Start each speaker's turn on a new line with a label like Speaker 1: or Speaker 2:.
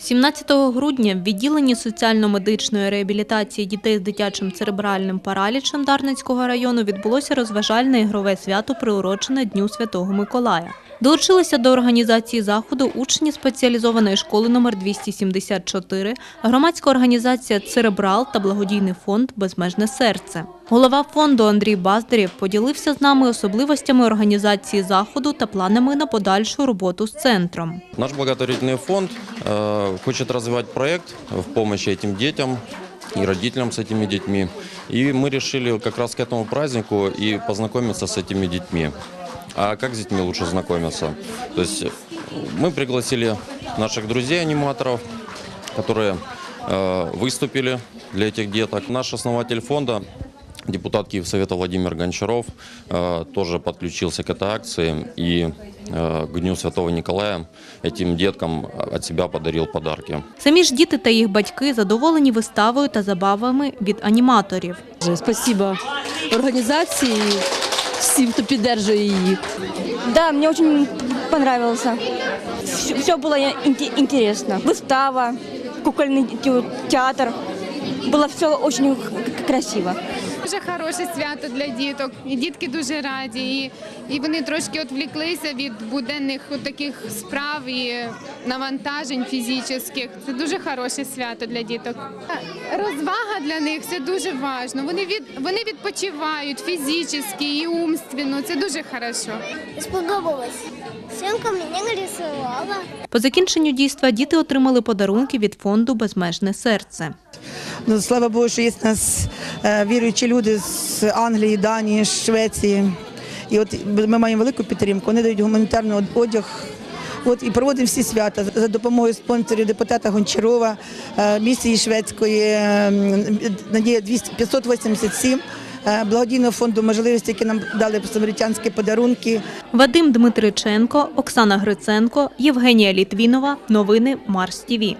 Speaker 1: 17 грудня в відділенні соціально-медичної реабілітації дітей з дитячим церебральним паралічем Дарницького району відбулося розважальне ігрове свято, приурочене Дню Святого Миколая. Долучилися до організації заходу учні спеціалізованої школи номер 274, громадська організація Церебрал та благодійний фонд Безмежне серце. Голова фонду Андрій Баздарєв поділився з нами особливостями організації заходу та планами на подальшу роботу з центром.
Speaker 2: Наш благотворительный фонд э, хочет развивать проект в помощи этим детям и родителям с этими детьми. И мы решили как раз к этому празднику и познакомиться с этими детьми. А как с детьми лучше знакомиться? То есть э, мы пригласили наших друзей-аниматоров, которые э, выступили для этих деток. Наш основатель фонда Депутат Киевсовета Владимир Гончаров э, тоже подключился к этой акции и э, к Дню Святого Николая этим деткам от себя подарил подарки.
Speaker 1: Самі ж діти та їх батьки задоволені виставою та забавами від аніматорів.
Speaker 3: Спасибо организации, всем, кто поддерживает її.
Speaker 4: Да, мне очень понравился. Все было инте- интересно. Выстава, кукольный те- театр. Было все очень к- к- красиво.
Speaker 5: Дуже хороше свято для діток, і дітки дуже раді, і, і вони трошки відвліклися від буденних таких справ і навантажень фізичних. Це дуже хороше свято для діток. Розвага для них це дуже важливо. Вони від вони відпочивають фізично і умственно. Це дуже хорошо.
Speaker 6: Сподобалось. Синка мене нарисувала.
Speaker 1: По закінченню дійства діти отримали подарунки від фонду Безмежне серце.
Speaker 7: Ну, слава Богу, що є в нас е, віруючі люди з Англії, Данії, Швеції. І от ми маємо велику підтримку. Вони дають гуманітарний одяг. От і проводимо всі свята за допомогою спонсорів депутата Гончарова, е, місії шведської е, Надія 200 587, е, благодійного фонду можливості, які нам дали самаритянські подарунки.
Speaker 1: Вадим Дмитриченко, Оксана Гриценко, Євгенія Літвінова. Новини Марс ТІВІ.